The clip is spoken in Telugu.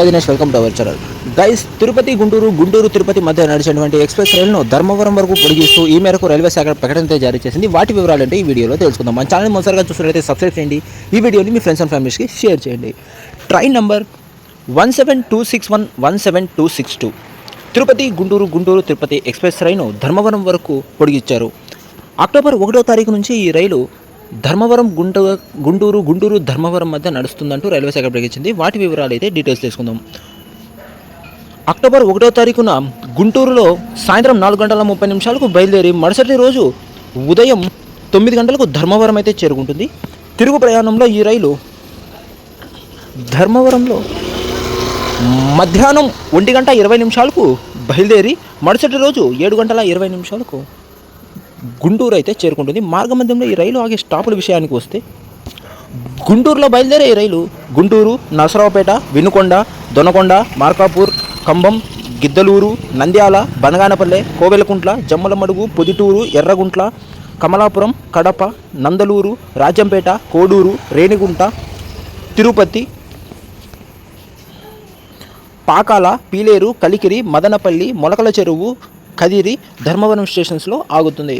Saidinesh welcome to our channel guys Tirupati Guntur Guntur Tirupati మధ్య నడిచినటువంటి ఎక్స్ప్రెస్ రైలును ధర్మవరం వరకు పొడిగిస్తూ ఈ మేరకు రైల్వే శాఖ ప్రకటన జారీ చేసింది. వాటి వివరాలు అంటే ఈ వీడియోలో తెలుసుకుందాం. మన ఛానల్ మొదటిసారిగా చూసినట్లయితే సబ్స్క్రైబ్ చేయండి. ఈ వీడియోని మీ ఫ్రెండ్స్ అండ్ ఫ్యామిలీస్కి షేర్ చేయండి. Train number one seven two six one one seven two six two Tirupati Guntur Guntur Tirupati express రైలును ధర్మవరం వరకు పొడిగించారు అక్టోబర్ ఒకటో తారీఖు నుంచి ఈ రైలు ధర్మవరం గుంటూరు గుంటూరు గుంటూరు ధర్మవరం మధ్య నడుస్తుందంటూ రైల్వే శాఖ ప్రకటించింది. వాటి వివరాలు అయితే డీటెయిల్స్ తీసుకుందాం అక్టోబర్ ఒకటో తారీఖున గుంటూరులో సాయంత్రం నాలుగు గంటల ముప్పై నిమిషాలకు బయలుదేరి మరుసటి రోజు ఉదయం తొమ్మిది గంటలకు ధర్మవరం అయితే చేరుకుంటుంది. తిరుగు ప్రయాణంలో ఈ రైలు ధర్మవరంలో మధ్యాహ్నం ఒంటి గంట ఇరవై నిమిషాలకు బయలుదేరి మరుసటి రోజు ఏడు గంటల ఇరవై నిమిషాలకు గుంటూరు అయితే చేరుకుంటుంది. మార్గమధ్యంలో ఈ రైలు ఆగే స్టాపుల విషయానికి వస్తే గుంటూరులో బయలుదేరే ఈ రైలు గుంటూరు నరసరావుపేట వినుకొండ దొనకొండ మార్కాపూర్ కంబం గిద్దలూరు నంద్యాల బనగానపల్లె కోవెలకుంట్ల జమ్మలమడుగు పొదిటూరు ఎర్రగుంట్ల కమలాపురం కడప నందలూరు రాజంపేట కోడూరు రేణిగుంట తిరుపతి పాకాల పీలేరు కలికిరి మదనపల్లి మొలకల చెరువు కదిరి ధర్మవరం స్టేషన్స్లో ఆగుతుంది.